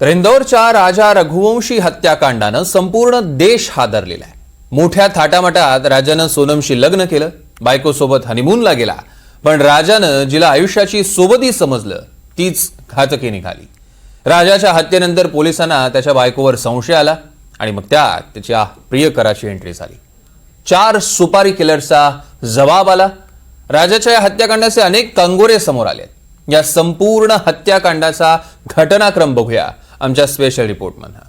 तर इंदौरच्या राजा रघुवंशी हत्याकांडानं संपूर्ण देश हादरलेला आहे. मोठ्या थाटामाटात राजानं सोनमशी लग्न केलं बायकोसोबत हनीमूनला गेला. पण राजानं जिला आयुष्याची सोबती समजलं तीच घातकी निघाली राजाच्या हत्येनंतर पोलिसांना त्याच्या बायकोवर संशय आला आणि मग त्यात त्याच्या प्रियकराची एंट्री झाली. चार सुपारी किलरचा जबाब आला. राजाच्या या हत्याकांडाचे अनेक कंगोरे समोर आले या संपूर्ण हत्याकांडाचा घटनाक्रम बघूया. आमच्या स्पेशल रिपोर्टमधनं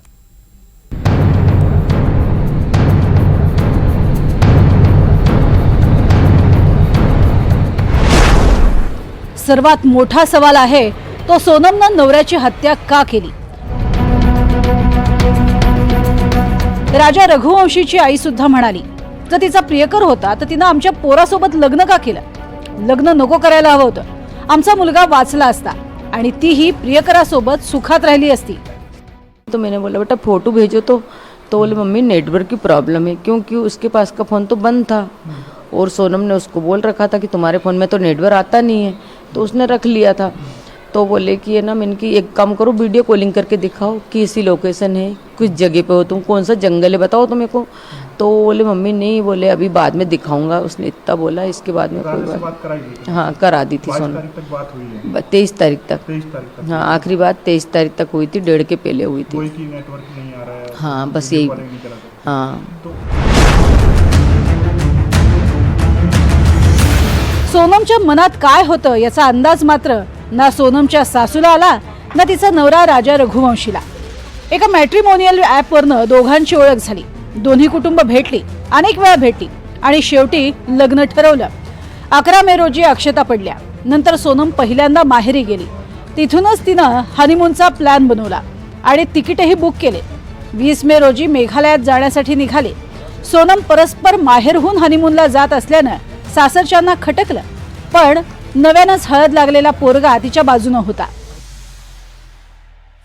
सर्वात मोठा सवाल आहे तो सोनमनं नवऱ्याची हत्या का केली? राजा रघुवंशीची आई सुद्धा म्हणाली जर तिचा प्रियकर होता तर तिनं आमच्या पोरासोबत लग्न का केलं? लग्न नको करायला हवं होतं. आमचा मुलगा वाचला असता. आणि तीही प्रियकरासोबत सुखात राहिली असती. तो मैंने बोला बेटा फ़ोटो भेजो तो. तो बोले मम्मी नेटवर्क की प्रॉब्लम है। क्योंकि उसके पास का फ़ोन तो बंद था। और सोनम ने उसको बोल रखा था कि तुम्हारे फ़ोन में तो नेटवर्क आता नहीं है। तो उसने रख लिया था। तो बोले कि ये ना इनकी एक काम करो वीडियो कॉलिंग करके दिखाओ कि इसी लोकेशन है किस जगह पे हो तुम कौन सा जंगल है बताओ तो मेरे को। तो बोले मम्मी नहीं बोले अभी बाद में दिखाऊंगा। उसने इतना बोला इसके बाद में कोई बात हाँ करा दी थी है। तेईस तारीख तक। हाँ आखिरी बात तेईस तारीख तक हुई थी डेढ़ के पहले हुई थी। कोई की नेटवर्क नहीं आ रहा है। बस यही। हाँ। सोनमच्या मनात काय होतं याचा अंदाज मात्र ना सोनमच्या सासूला आला ना तिचा नवरा राजा रघुवंशीला. एका मॅट्रिमोनियल ॲपवरनं दोघांची ओळख झाली. दोन्ही कुटुंब भेटली अनेक वेळा भेटली आणि शेवटी लग्न ठरवलं. अकरा मे रोजी अक्षता पडल्या. नंतर सोनम पहिल्यांदा माहेरी गेली. तिथूनच तिनं हनीमूनचा प्लॅन बनवला आणि तिकीटही बुक केले. वीस मे रोजी मेघालयात जाण्यासाठी निघाले. सोनम परस्पर माहेरहून हनीमूनला जात असल्यानं सासरच्यांना खटकलं. पण नव्यानंच हळद लागलेला पोरगा तिच्या बाजूनं होता.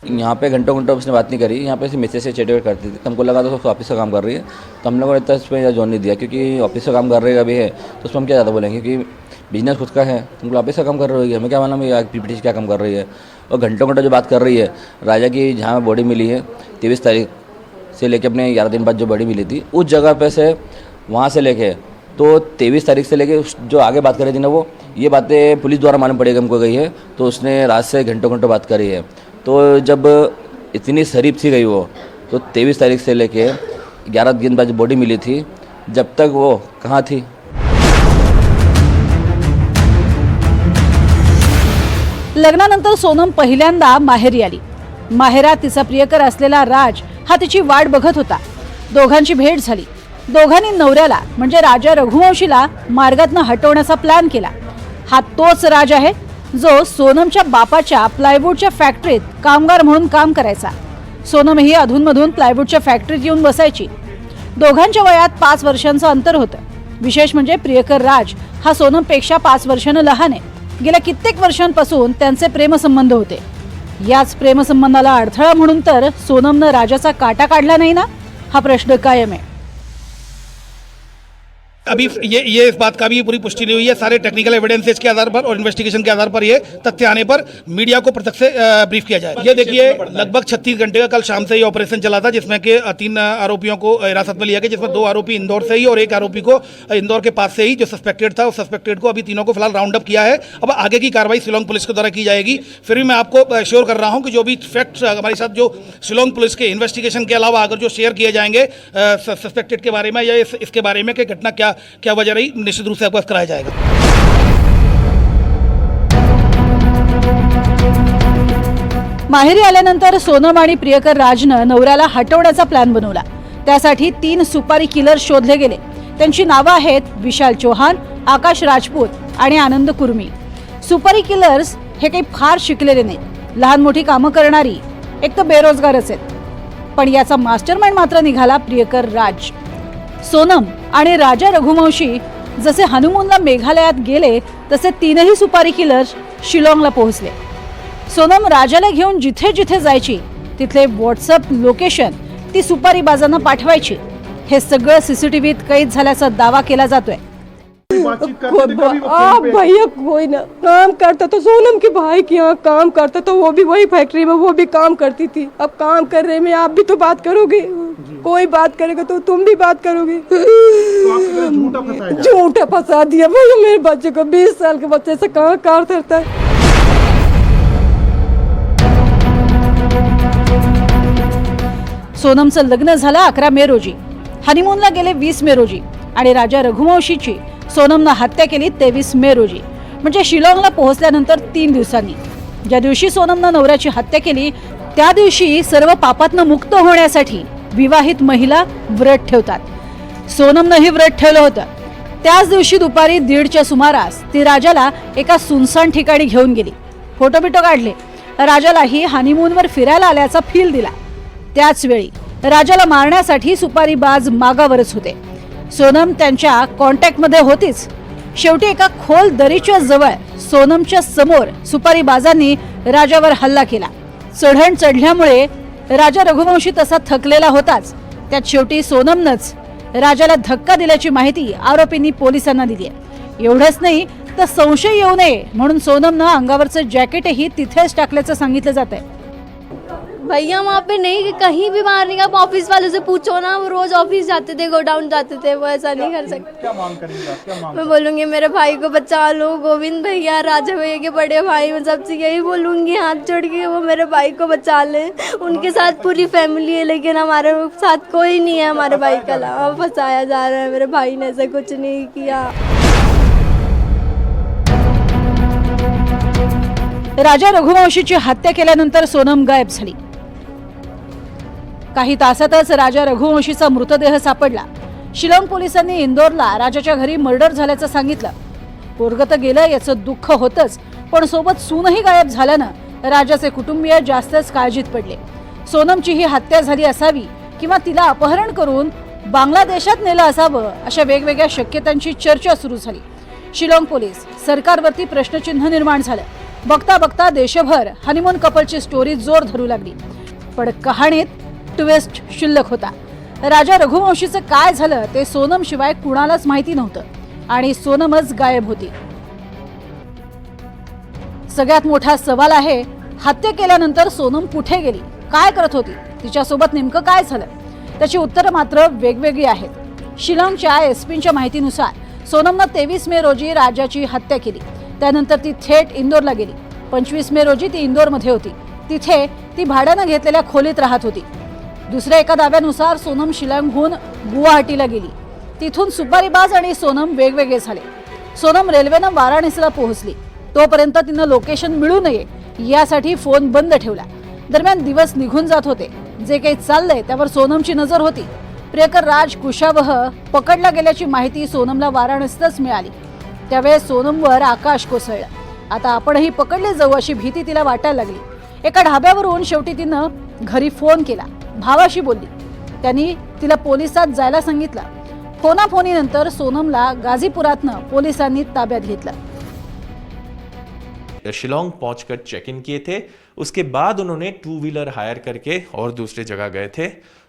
यहाँ पे घंटों घंटों उसने बात नहीं करी, यहाँ पे मैसेज से चैट करती थी। हमको लगा तो ऑफ़िस का काम कर रही है। तो हम लोगों ने इतना इसमें जोन नहीं दिया, क्योंकि ऑफ़िस का काम कर रही है अभी है तो उसमें हम क्या ज़्यादा बोलेंगे? क्योंकि बिज़नेस खुद का है तुमको ऑफ़िस का काम कर रही है हमें क्या मालूम है पीपीटी क्या काम कर रही है। और घंटों घंटों जो बात कर रही है, राजा की जहाँ बॉडी मिली है, तेईस तारीख से लेके अपने ग्यारह दिन बाद जो बॉडी मिली थी, उस जगह पे से वहाँ से लेके तो तेईस तारीख से लेके उस- जो आगे बात कर रही थी ना वो, ये बातें पुलिस द्वारा मालूम पड़ेगी हमको गई है तो उसने रात से घंटों घंटों बात करी है। तो जब इतनी शरीफ थी गई वो तो तेईस तारीख से लेके ग्यारह गेंदबाज बॉडी मिली थी जब तक वो कहाँ थी? लग्नानंतर सोनम पहिल्यांदा माहेरी आली. माहेरात तिचा प्रियकर असलेला राज हा तिची वाट बघत होता. दोघांची भेट झाली. दोघांनी नवऱ्याला म्हणजे राजा रघुवंशीला मार्गातनं हटवण्याचा प्लॅन केला. हा तोच राज आहे जो सोनमच्या बापाच्या प्लायवूडच्या फॅक्टरीत कामगार म्हणून काम करायचा. सोनमही अधूनमधून प्लायवूडच्या फॅक्टरीत येऊन बसायची. दोघांच्या वयात पाच वर्षांचं अंतर होतं. विशेष म्हणजे प्रियकर राज हा सोनमपेक्षा पाच वर्षानं लहान आहे. गेल्या कित्येक वर्षांपासून त्यांचे प्रेमसंबंध होते. याच प्रेमसंबंधाला अडथळा म्हणून तर सोनमनं राजाचा काटा काढला नाही ना? हा प्रश्न कायम आहे. अभी ये ये इस बात का भी पूरी पुष्टि नहीं हुई है। सारे टेक्निकल एविडेंसेस के आधार पर और इन्वेस्टिगेशन के आधार पर ये तथ्य आने पर मीडिया को प्रत्यक्ष से ब्रीफ किया जाए। ये देखिए, लगभग 36 घंटे का कल शाम से ये ऑपरेशन चला था, जिसमें कि तीन आरोपियों को हिरासत में लिया गया, जिसमें दो आरोपी इंदौर से ही और एक आरोपी को इंदौर के पास से ही जो सस्पेक्टेड था, उस सस्पेक्टेड को अभी तीनों को फ़िलहाल राउंड अप किया है। अब आगे की कार्रवाई शिलोंग पुलिस के द्वारा की जाएगी। फिर भी मैं आपको श्योर कर रहा हूँ कि जो भी फैक्ट्स हमारे साथ जो शिलोंग पुलिस के इन्वेस्टिगेशन के अलावा अगर जो शेयर किए जाएँगे सस्पेक्टेड के बारे में या इसके बारे में कि घटना क्या क्या वजह रही? निश्चित रूप से आपको कराया जाएगा। माहेरी आल्यानंतर सोनम आणि प्रियकर राजनं नवऱ्याला हटवण्याचा प्लॅन बनवला. त्यासाठी तीन सुपारी किलर शोधले गेले. त्यांची नावं आहेत विशाल चौहान आकाश राजपूत आणि आनंद कुर्मी. सुपारी किलर्स हे काही फार शिकलेले नाहीत. लहान मोठी कामं करणारी एक तर बेरोजगारच आहेत. पण याचा मास्टरमाइंड मात्र निघाला प्रियकर राज. सोनम आणि राजा रघुवंशी जसे हनुमूनला मेघालयात गेले तसे तीनही सुपारी किलर शिलाँगला पोहोचले. सोनम राजाला घेऊन जिथे जिथे जायची तिथले व्हॉट्सअप लोकेशन ती सुपारी बाजांना पाठवायची. हे सगळं सीसीटीव्हीत कैद झाल्याचा दावा केला जातोय. आप? भैया कोई ना. काम करता तो सोनम के भाई के यहाँ काम करता तो वो भी वही फैक्ट्री में वो भी काम करती थी. अब काम कर रहे में आप भी तो बात करोगे. कोई बात करेगा तो तुम भी बात करोगे। झूठा फंसा दिया भैया मेरे बच्चे को बीस साल के बच्चे से कहाँ कार करता है? सोनमचं लग्न झालं अकरा मे रोजी. हनीमूनला गेले वीस मे रोजी. आणि राजा रघुवंशीची सोनमनं हत्या केली तेवीस मे रोजी. म्हणजे शिलाँगला पोहोचल्यानंतर तीन दिवसांनी. ज्या दिवशी सोनमनं नवऱ्याची हत्या केली त्या दिवशी सर्व पापातनं मुक्त होण्यासाठी विवाहित महिला व्रत ठेवतात. सोनमनंही व्रत ठेवलं होतं. त्याच दिवशी दुपारी दीडच्या सुमारास ती राजाला एका सुनसान ठिकाणी घेऊन गेली. फोटो बिटो काढले. राजालाही हनीमूनवर फिरायला आल्याचा फील दिला. त्याच वेळी राजाला मारण्यासाठी सुपारी बाज मागावरच होते. सोनम त्यांच्या कॉन्टॅक्टमध्ये होतीच. शेवटी एका खोल दरीच्या जवळ सोनमच्या समोर सुपारी बाजांनी राजावर हल्ला केला. चढण चढल्यामुळे राजा रघुवंशी तसा थकलेला होताच. त्यात शेवटी सोनमनंच राजाला धक्का दिल्याची माहिती आरोपींनी पोलिसांना दिली आहे. एवढंच नाही तर संशय येऊ नये म्हणून सोनमनं अंगावरचं जॅकेटही तिथेच टाकल्याचं सांगितलं जात आहे भैया वहाँ पे नहीं कहीं भी बाहर नहीं आप ऑफ़िस वालों से पूछो ना वो रोज ऑफ़िस जाते थे गोडाउन जाते थे वो ऐसा नहीं कर सकते। क्या मांग करेंगे आप? क्या मांग मैं बोलूँगी मेरे भाई को बचा लो गोविंद भैया राजा भैया के बड़े भाई मैं सबसे यही बोलूँगी हाथ जोड़ के वो मेरे भाई को बचा ले। उनके साथ पूरी फैमिली है लेकिन हमारे साथ कोई नहीं है हमारे भाई का अलावा। फंसाया जा रहा है मेरे भाई ने ऐसा कुछ नहीं किया। राजा रघुवंशीची हत्या केल्यानंतर सोनम गायब झाली. काही तासातच राजा रघुवंशीचा मृतदेह सापडला. शिलाँग पोलिसांनी इंदोरला राजाच्या घरी मर्डर झाल्याचं सांगितलं. पोरग तर गेलं याचं दुःख होतंच पण सोबत सूनही गायब झाल्यानं राजाचे कुटुंबीय जास्तच काळजीत पडले. सोनमची ही हत्या झाली असावी किंवा तिला अपहरण करून बांगलादेशात नेलं असावं अशा वेगवेगळ्या शक्यतांची चर्चा सुरू झाली. शिलाँग पोलीस सरकारवरती प्रश्नचिन्ह निर्माण झालं. बघता बघता देशभर हनीमून कपलची स्टोरी जोर धरू लागली. पण कहाणीत ट्विस्ट शिल्लक होता. राजा रघुवंशीचं काय झालं ते सोनम शिवाय कुणालाच माहिती नव्हतं आणि सोनमच गायब होती. सगळ्यात मोठा सवाल आहे हत्या केल्यानंतर सोनम कुठे गेली? काय करत होती? तिच्यासोबत नेमकं काय झालं? त्याची उत्तरं मात्र वेगवेगळी आहेत. शिलाँगच्या एसपींच्या माहितीनुसार सोनमनं तेवीस मे रोजी राजाची हत्या केली. त्यानंतर ती थेट इंदोरला गेली. पंचवीस मे रोजी ती इंदोरमध्ये होती. तिथे ती भाड्यानं घेतलेल्या खोलीत राहत होती. दुसऱ्या एका दाव्यानुसार सोनम शिलाँगहून गुवाहाटीला गेली. तिथून सुपारीबाज आणि सोनम वेगवेगळे झाले. सोनम रेल्वेनं वाराणसीला पोहोचली. तोपर्यंत तिनं लोकेशन मिळू नये यासाठी फोन बंद ठेवला. दरम्यान दिवस निघून जात होते. जे काही चाललंय त्यावर सोनमची नजर होती. प्रियकर राज कुशावह पकडला गेल्याची माहिती सोनमला वाराणसीतच मिळाली. त्यावेळेस सोनमवर आकाश कोसळलं. आता आपणही पकडले जाऊ अशी भीती तिला वाटायला लागली. एका ढाब्यावरून शेवटी तिनं घरी फोन केला. भावाशी बोलली. त्यांनी तिला पोलिसात जायला सांगितलं. फोनाफोनीनंतर सोनमला गाझीपुरातनं पोलिसांनी ताब्यात घेतलं. शिलोंग पहुंचकर चेक इन किए थे. उसके बाद उन्होंने टू व्हीलर हायर करके और दूसरी जगह गए थे.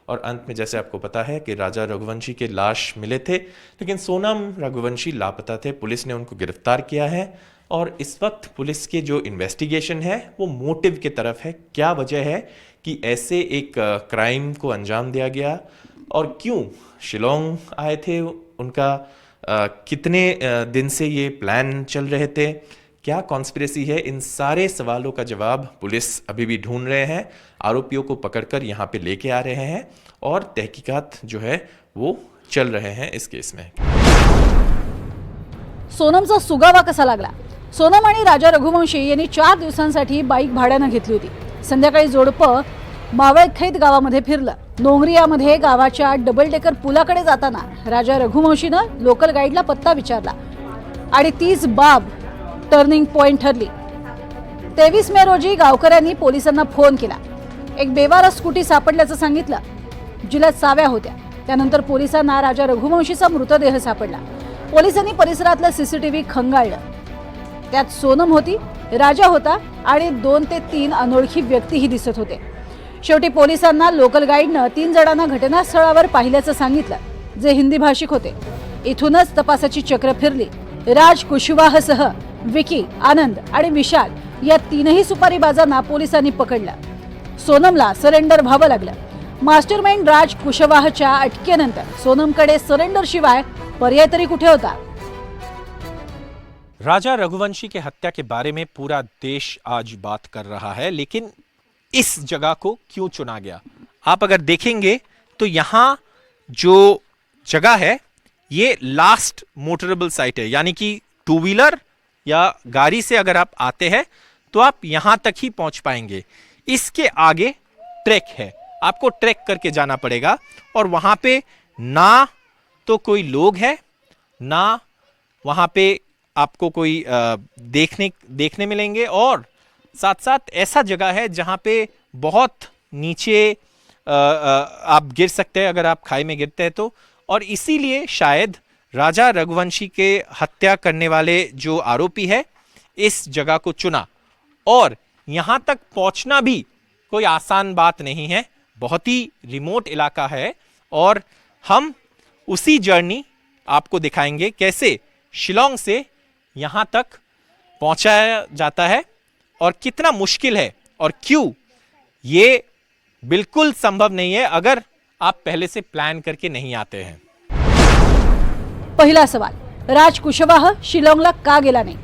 और अंत में जैसे आपको पता है कि राजा रघुवंशी के लाश मिले थे, लेकिन सोनम रघुवंशी लापता थे. पुलिस ने उनको गिरफ़्तार किया है. और इस वक्त पुलिस के जो इन्वेस्टिगेशन है वो मोटिव की तरफ़ है। क्या वजह है कि ऐसे एक क्राइम को अंजाम दिया गया? और क्यों शिलोंग आए थे उनका? अ, कितने दिन से ये प्लान चल रहे थे? क्या कॉन्स्पिरेसी है? इन सारे सवालों का जवाब पुलिस अभी भी ढूंढ रहे हैं। आरोपियों को पकड़कर यहाँ पे लेके आ रहे हैं और तहकीकात जो है वो चल रहे हैं इस केस में। सोनमचा सुगावा कसा लागला? सोनम आणि राजा रघुवंशी यांनी चार दिवसांसाठी बाईक भाड्यानं घेतली होती. संध्याकाळी जोडपं मावळखैत गावामध्ये फिरलं. नोंगरियामध्ये गावाच्या डबल डेकर पुलाकडे जाताना राजा रघुवंशीनं लोकल गाईडला पत्ता विचारला. आणि तीच बाब टर्निंग पॉइंट ठरली. तेवीस मे रोजी गावकऱ्यांनी पोलिसांना फोन केला. एक बेवारा स्कूटी सापडल्याचं सांगितलं. जिला चाव्या होत्या. त्यानंतर पोलिसांना राजा रघुवंशीचा मृतदेह सापडला. पोलिसांनी परिसरातलं सीसीटीव्ही खंगाळलं. त्यात सोनम होती राजा होता आणि दोन ते तीन अनोळखी व्यक्तीही दिसत होते. शेवटी पोलिसांना लोकल गाईडनं तीन जणांना घटनास्थळावर पाहिल्याचं सांगितलं जे हिंदी भाषिक होते. इथूनच तपासाची चक्र फिरली. राज कुशवाहसह विकी आनंद आणि विशाल या तीनही सुपारी बाजांना पोलिसांनी पकडलं. सोनमला सरेंडर व्हावं लागलं. मास्टरमाइंड राज कुशवाहच्या अटकेनंतर सोनमकडे सरेंडर शिवाय पर्याय तरी कुठे होता? राजा रघुवंशी के हत्या के बारे में पूरा देश आज बात कर रहा है, लेकिन इस जगह को क्यों चुना गया? आप अगर देखेंगे तो यहाँ जो जगह है, ये लास्ट मोटरेबल साइट है, यानी कि टू व्हीलर या गाड़ी से अगर आप आते हैं तो आप यहाँ तक ही पहुँच पाएँगे। इसके आगे ट्रैक है। आपको ट्रैक करके जाना पड़ेगा, और वहाँ पे ना तो कोई लोग है, ना वहाँ पे आपको कोई देखने देखने मिलेंगे और साथ साथ ऐसा जगह है जहाँ पे बहुत नीचे आप गिर सकते हैं अगर आप खाई में गिरते हैं तो। और इसीलिए शायद राजा रघुवंशी के हत्या करने वाले जो आरोपी है, इस जगह को चुना। और यहाँ तक पहुँचना भी कोई आसान बात नहीं है, बहुत ही रिमोट इलाका है और हम उसी जर्नी आपको दिखाएँगे कैसे शिलोंग से यहाँ तक पहुंचाया जाता है और कितना मुश्किल है और क्यों ये बिल्कुल संभव नहीं है अगर आप पहले से प्लान करके नहीं आते हैं। पहिला सवाल राज कुशवाह शिलाँगला का गेला नाही?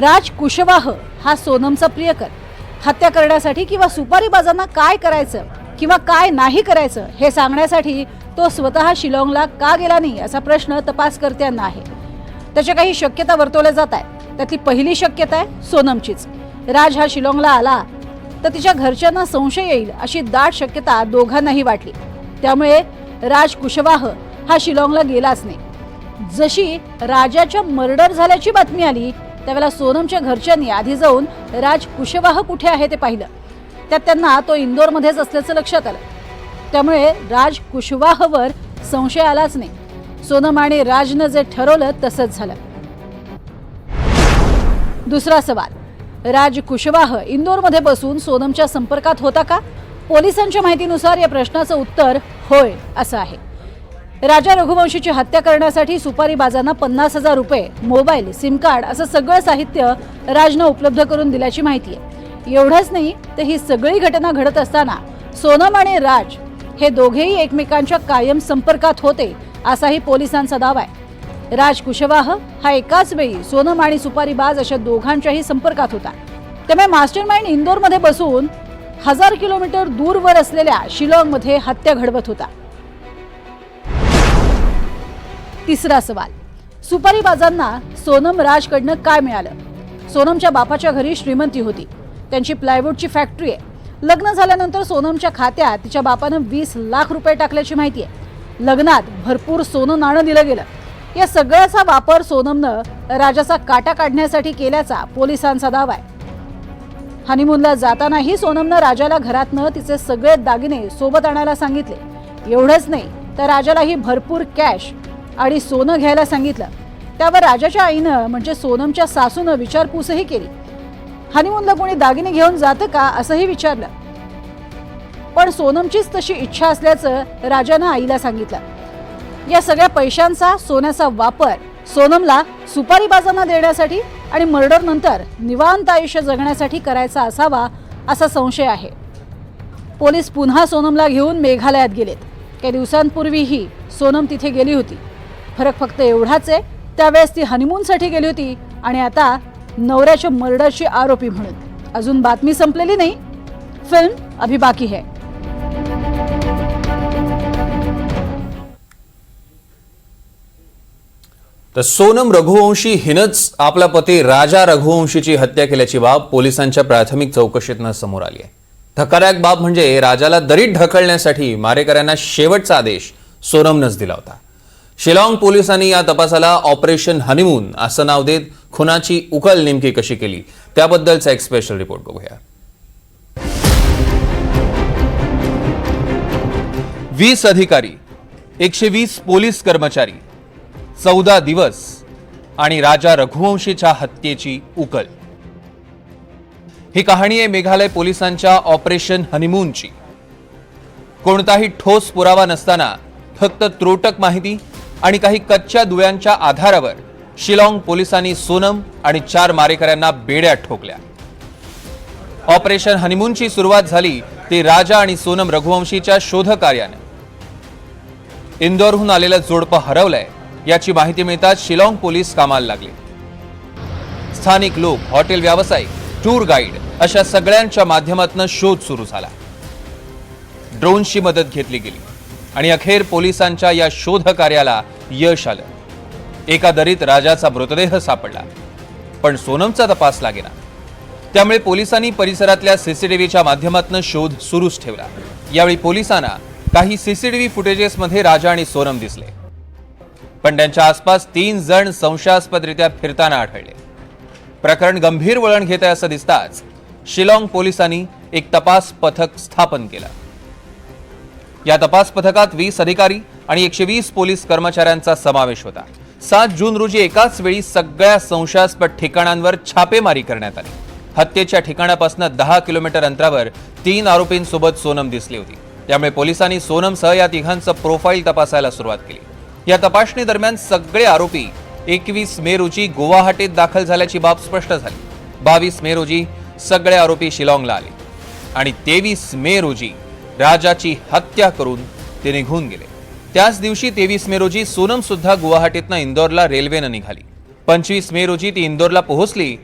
राज कुशवाह हा सोनमचा प्रियकर हत्या करण्यासाठी किंवा सुपारी बाजांना काय करायचं किंवा काय नाही करायचं हे सांगण्यासाठी तो स्वतः शिलाँगला का गेला नाही असा प्रश्न तपासकर्त्यांना आहे. त्याच्या काही शक्यता वर्तवल्या जात आहेत त्यातली पहिली शक्यता आहे सोनमचीच. राज हा शिलाँगला आला तर तिच्या घरच्यांना संशय येईल अशी दाट शक्यता दोघांनाही वाटली. त्यामुळे राज कुशवाह हा शिलाँगला गेलाच नाही. जशी राजाच्या मर्डर झाल्याची बातमी आली त्यावेळेला सोनमच्या घरच्यांनी आधी जाऊन राज कुशवाह कुठे आहे ते पाहिलं. त्यात त्यांना तो इंदोरमध्येच असल्याचं लक्षात आलं. त्यामुळे राज कुशवाहवर संशय आलाच नाही. सोनम आणि राजनं जे ठरवलं तसंच झालं. दुसरा सवाल. राज कुशवाह इंदोरमध्ये बसून सोनमच्या संपर्कात होता का? पोलिसांच्या माहितीनुसार या प्रश्नाचं उत्तर होय असं आहे. राजा रघुवंशीची हत्या करण्यासाठी सुपारी बाजांना पन्नास हजार रुपये मोबाईल सिम कार्ड असं सगळं साहित्य राजनं उपलब्ध करून दिल्याची माहिती आहे. एवढंच नाही तर ही सगळी घटना घडत असताना सोनम आणि राज हे दोघेही एकमेकांच्या कायम संपर्कात होते असाही पोलिसांचा दावा आहे. राज कुशवाह हा एकाच वेळी सोनम आणि सुपारीबाज अशा दोघांच्याही संपर्कात होता. त्यामुळे मास्टर माइंड इंदोरमध्ये बसून हजार किलोमीटर दूरवर असलेल्या शिलाँगमध्ये हत्या घडवत होता. तिसरा सवाल. सुपारी बाजांना सोनम राजकडनं काय मिळालं? सोनमच्या बापाच्या घरी श्रीमंती होती. त्यांची प्लायवूडची फॅक्टरी आहे. लग्न झाल्यानंतर सोनमच्या खात्यात तिच्या बापानं वीस लाख रुपये टाकल्याची माहिती आहे. लग्नात भरपूर सोनं नाणं दिलं गेलं. या सगळ्याचा वापर सोनमनं राजाचा काटा काढण्यासाठी केल्याचा पोलिसांचा दावा आहे. हनीमूनला जातानाही सोनमनं राजाला घरातनं तिचे सगळे दागिने सोबत आणायला सांगितले. एवढंच नाही तर राजालाही भरपूर कॅश आणि सोनं घ्यायला सांगितलं. त्यावर राजाच्या आईनं म्हणजे सोनमच्या सासूनं विचारपूसही केली. हनीमूनला कोणी दागिने घेऊन जातं का असंही विचारलं. पण सोनमचीच तशी इच्छा असल्याचं राजानं आईला सांगितलं. या सगळ्या पैशांचा सोन्याचा वापर सोनमला सुपारी बाजांना देण्यासाठी आणि मर्डर नंतर निवांत आयुष्य जगण्यासाठी करायचा असावा असा संशय आहे. पोलीस पुन्हा सोनमला घेऊन मेघालयात गेलेत. काही दिवसांपूर्वीही सोनम तिथे गेली होती. फरक फक्त एवढाच आहे त्यावेळेस ती हनीमूनसाठी गेली होती आणि आता नवऱ्याच्या मर्डरची आरोपी म्हणून. अजून बातमी संपलेली नाही. फिल्म अभी बाकी है. तर सोनम रघुवंशी हिनंच आपला पती राजा रघुवंशीची हत्या केल्याची बाब पोलिसांच्या प्राथमिक चौकशीतनं समोर आली आहे. धक्कादायक बाब म्हणजे राजाला दरीत ढकलण्यासाठी मारेकऱ्यांना शेवटचा आदेश सोनमनंच दिला होता. शिलाँग पोलिसांनी या तपासाला ऑपरेशन हनीमून असं नाव देत खुनाची उकल नेमकी कशी केली त्याबद्दलचा एक स्पेशल रिपोर्ट बघूया. वीस अधिकारी एकशे वीस पोलीस कर्मचारी चौदा दिवस आणि राजा रघुवंशीच्या हत्येची उकल. ही कहाणी आहे मेघालय पोलिसांच्या ऑपरेशन हनीमूनची. कोणताही ठोस पुरावा नसताना फक्त त्रोटक माहिती आणि काही कच्च्या दुव्यांच्या आधारावर शिलाँग पोलिसांनी सोनम आणि चार मारेकऱ्यांना बेड्यात ठोकल्या. ऑपरेशन हनीमूनची सुरुवात झाली ती राजा आणि सोनम रघुवंशीच्या शोधकार्याने. इंदोरहून आलेलं जोडपं हरवलंय. याची माहिती मिळताच शिलाँग पोलीस कामाला लागले. स्थानिक लोक हॉटेल व्यावसायिक टूर गाईड अशा सगळ्यांच्या माध्यमातून शोध सुरू झाला. ड्रोनची मदत घेतली गेली आणि अखेर पोलिसांच्या या शोध कार्याला यश आलं. एका दरीत राजाचा मृतदेह सापडला पण सोनमचा तपास लागेना. त्यामुळे पोलिसांनी परिसरातल्या सीसीटीव्हीच्या माध्यमातून शोध सुरूच ठेवला. यावेळी पोलिसांना काही सीसीटीव्ही फुटेजेसमध्ये राजा आणि सोनम दिसले. पण त्यांच्या आसपास तीन जण संशयास्पदरित्या फिरताना आढळले. प्रकरण गंभीर वळण घेत आहे असं दिसताच शिलाँग पोलिसांनी एक तपास पथक स्थापन केलं. या तपास पथकात वीस अधिकारी आणि एकशे वीस पोलीस कर्मचाऱ्यांचा समावेश होता. सात जून रोजी एकाच वेळी सगळ्या संशयास्पद ठिकाणांवर छापेमारी करण्यात आली. हत्येच्या ठिकाणापासून दहा किलोमीटर अंतरावर तीन आरोपींसोबत सोनम दिसली होती. त्यामुळे पोलिसांनी सोनमसह या तिघांचं प्रोफाईल तपासायला सुरुवात केली. या तपासणी दरम्यान सगळे आरोपी एकवीस मे रोजी गुवाहाटीत दाखल झाल्याची बाब स्पष्ट झाली. बावीस मे रोजी सगळे आरोपी शिलाँगला आले आणि तेवीस मे रोजी राजाची हत्या करून ते निघून गेले. त्याच दिवशी तेवीस मे रोजी सोनम सुद्धा गुवाहाटीतनं इंदोरला रेल्वेनं निघाली. पंचवीस मे रोजी ती इंदोरला पोहोचली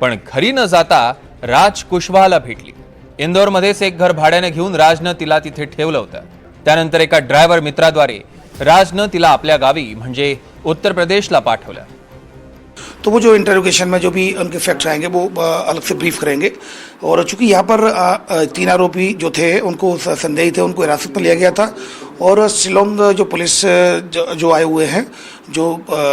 पण घरी न जाता राज कुशवाहाला भेटली. इंदोरमध्येच एक घर भाड्याने घेऊन राजनं तिला तिथे ठेवलं होतं. त्यानंतर एका ड्रायव्हर मित्राद्वारे राजनं तिला आपल्या गावी म्हणजे उत्तर प्रदेशला पाठवलं. तो वो जो इंटरोगेशन में जो भी उनके फैक्ट्स आएँगे वो अलग से ब्रीफ करेंगे। और चूँकि यहाँ पर तीन आरोपी जो थे उनको संदेही थे उनको हिरासत में लिया गया था। और शिलोंग जो पुलिस जो, जो आए हुए हैं जो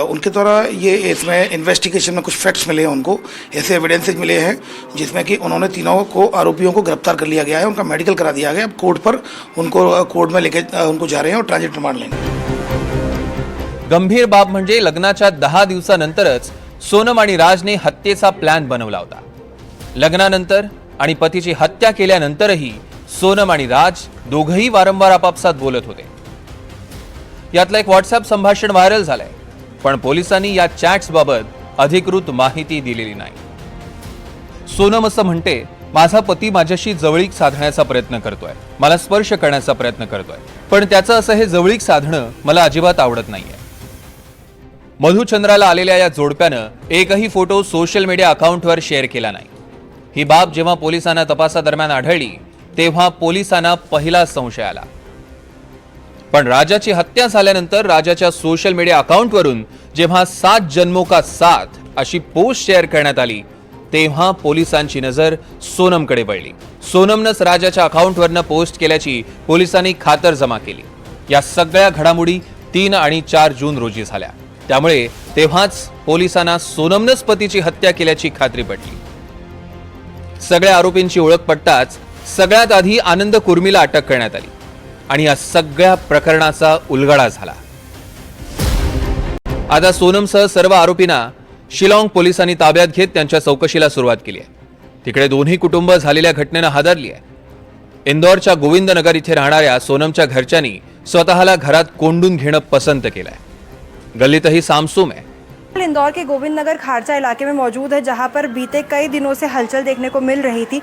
उनके द्वारा ये इसमें इन्वेस्टिगेशन में कुछ फैक्ट्स मिले हैं उनको ऐसे एविडेंसेज मिले हैं जिसमें कि उन्होंने तीनों को आरोपियों को गिरफ़्तार कर लिया गया है उनका मेडिकल करा दिया गया अब कोर्ट पर उनको कोर्ट में लेके उनको जा रहे हैं और ट्रांजिट रिमांड लेंगे। गंभीर बाब म्हणजे लग्नाच्या दहा दिवसानंतरच सोनम आणि राजने हत्येचा प्लॅन बनवला होता. लग्नानंतर आणि पतीची हत्या केल्यानंतरही सोनम आणि राज दोघंही वारंवार आपापसात बोलत होते. यातलं एक व्हॉट्सअप संभाषण व्हायरल झालंय पण पोलिसांनी या चॅट्स बाबत अधिकृत माहिती दिलेली नाही. सोनम असं म्हणते माझा पती माझ्याशी जवळीक साधण्याचा प्रयत्न करतोय. मला स्पर्श करण्याचा प्रयत्न करतोय. पण त्याचं असं हे जवळीक साधणं मला अजिबात आवडत नाहीये. मधुचंद्राला आलेल्या या जोडप्यानं एकही फोटो सोशल मीडिया अकाउंटवर शेअर केला नाही. ही बाब जेव्हा पोलिसांना तपासादरम्यान आढळली तेव्हा पोलिसांना पहिला संशय आला. पण राजाची हत्या झाल्यानंतर राजाच्या सोशल मीडिया अकाउंटवरून जेव्हा सात जन्मो का साथ अशी पोस्ट शेअर करण्यात आली तेव्हा पोलिसांची नजर सोनमकडे पडली. सोनमनंच राजाच्या अकाउंटवरनं पोस्ट केल्याची पोलिसांनी खातर जमा केली. या सगळ्या घडामोडी तीन आणि चार जून रोजी झाल्या. त्यामुळे तेव्हाच पोलिसांना सोनमनच पतीची हत्या केल्याची खात्री पटली. सगळ्या आरोपींची ओळख पटताच सगळ्यात आधी आनंद कुर्मीला अटक करण्यात आली आणि या सगळ्या प्रकरणाचा उलगडा झाला. आता सोनमसह सर्व आरोपींना शिलाँग पोलिसांनी ताब्यात घेत त्यांच्या चौकशीला सुरुवात केली आहे. तिकडे दोन्ही कुटुंब झालेल्या घटनेनं हादरली आहे. इंदौरच्या गोविंदनगर इथे राहणाऱ्या सोनमच्या घरच्यांनी स्वतःला घरात कोंडून घेणं पसंत केलंय. गल्लीतही सामसूम आहे इंदौर के गोविंद नगर खारचा इलाके में मौजूद है, जहाँ पर बीते कई दिनों से हलचल देखने को मिल रही थी।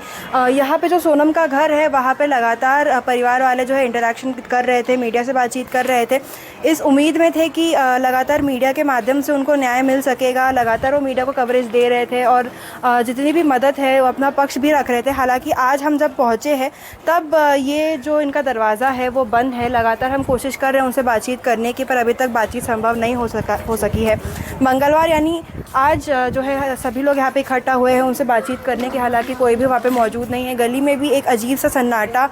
यहाँ पे जो सोनम का घर है, वहाँ पे लगातार परिवार वाले जो है इंटरेक्शन कर रहे थे मीडिया से बातचीत कर रहे थे। इस उम्मीद में थे कि लगातार मीडिया के माध्यम से उनको न्याय मिल सकेगा, लगातार वो मीडिया को कवरेज दे रहे थे और जितनी भी मदद है, वो अपना पक्ष भी रख रहे थे। हालाँकि आज हम जब पहुँचे हैं, तब ये जो इनका दरवाज़ा है, वो बंद है। लगातार हम कोशिश कर रहे हैं उनसे बातचीत करने की, पर अभी तक बातचीत संभव नहीं हो सका, हो सकी है। मंगलवार यानी आज जो है सभी लोग यहाँ पे इकट्ठा हुए हैं उनसे बातचीत करने की हालाँकि कोई भी वहाँ पे मौजूद नहीं है। गली में भी एक अजीब सा सन्नाटा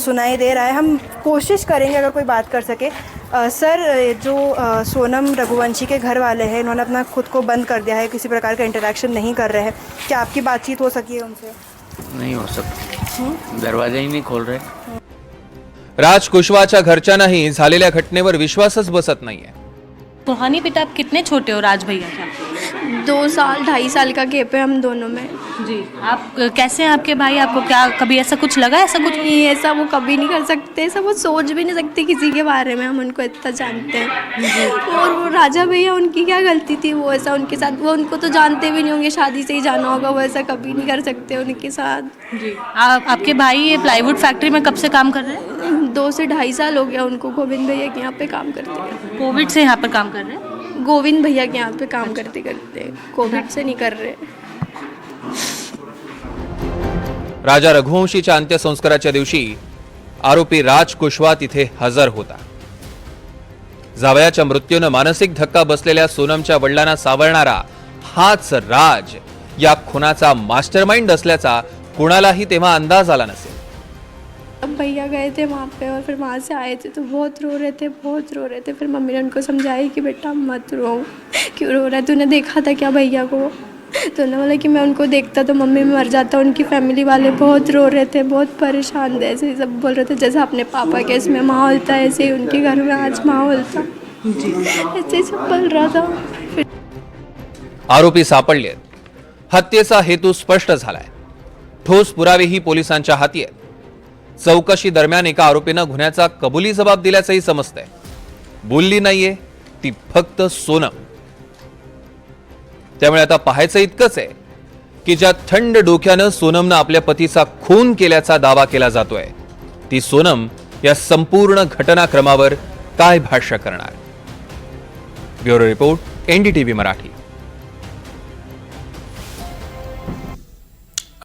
सुनाई दे रहा है। हम कोशिश करेंगे अगर कोई बात कर सके। अ, सर जो अ, सोनम रघुवंशी के घर वाले हैं इन्होंने अपना खुद को बंद कर दिया है किसी प्रकार का इंटरेक्शन नहीं कर रहे हैं। क्या आपकी बातचीत हो सकी है उनसे? नहीं हो सकती। दरवाज़ा ही नहीं खोल रहे। राज कुशवाच्या घरच्यांनाही झालेल्या घटनेवर विश्वासच बसत नाहीये। सुहानी बेटा आप कितने छोटे हो राज भैया? के दो साल ढाई साल का गैप है हम दोनों में। जी आप कैसे हैं आपके भाई? आपको क्या कभी ऐसा कुछ लगा ऐसा कुछ? नहीं ऐसा वो कभी नहीं कर सकते ऐसा वो सोच भी नहीं सकते किसी के बारे में हम उनको इतना जानते हैं। और वो राजा भैया उनकी क्या गलती थी? वो ऐसा उनके साथ वो उनको तो जानते भी नहीं होंगे शादी से ही जाना होगा वो ऐसा कभी नहीं कर सकते उनके साथ। जी। आप आपके भाई ये प्लाईवुड फैक्ट्री में कब से काम कर रहे हैं? दो से ढाई साल हो गया उनको गोविंद भैया के यहाँ पे काम करते हैं कोविड से यहाँ पर काम कर रहे हैं? गोविंद भैया के यहाँ पे काम करते करते कोविड से नहीं कर रहे। राजा रघुवंशीच्या अंत्यसंस्काराच्या दिवशी आरोपी राज कुशवा तिथे हजर होता. जावयाच्या मृत्यूनं मानसिक धक्का बसलेल्या सोनमच्या वडिलांना सावरणारा हाच राज या खुनाचा मास्टरमाइंड असल्याचा कुणालाही तेव्हा अंदाज आला नसेल. भैया गए थे वहाँ पे और फिर वहाँ से आए थे तो बहुत रो रहे थे बहुत रो रहे थे। फिर मम्मी ने उनको समझाई कि बेटा मत रो। क्यों रो रहा है? तूने देखा था क्या भैया को? तो उन्होंने बोला कि मैं उनको देखता तो मम्मी मर जाता उनकी फैमिली वाले बहुत रो रहे थे बहुत परेशान थे ऐसे ही सब बोल रहे थे जैसे अपने पापा के इसमें माहौल था ऐसे ही उनके घर में आज माहौल था। ऐसे ही सब बोल रहा था। फिर आरोपी सापडलेत हत्येचा हेतू स्पष्ट झालाय. ठोस पुरावेही पोलिसांच्या हाती आहेत. चौकशी दरम्यान एका आरोपीनं गुन्ह्याचा कबुली जबाब दिल्याचंही समजतंय. बोलली नाहीये ती फक्त सोनम त्यामुळे आता पाहायचं इतकंच आहे की ज्या थंड डोक्यानं सोनमनं आपल्या पतीचा खून केल्याचा दावा केला जातोय ती सोनम या संपूर्ण घटनाक्रमावर काय भाष्य करणार? Bureau report NDTV Marathi.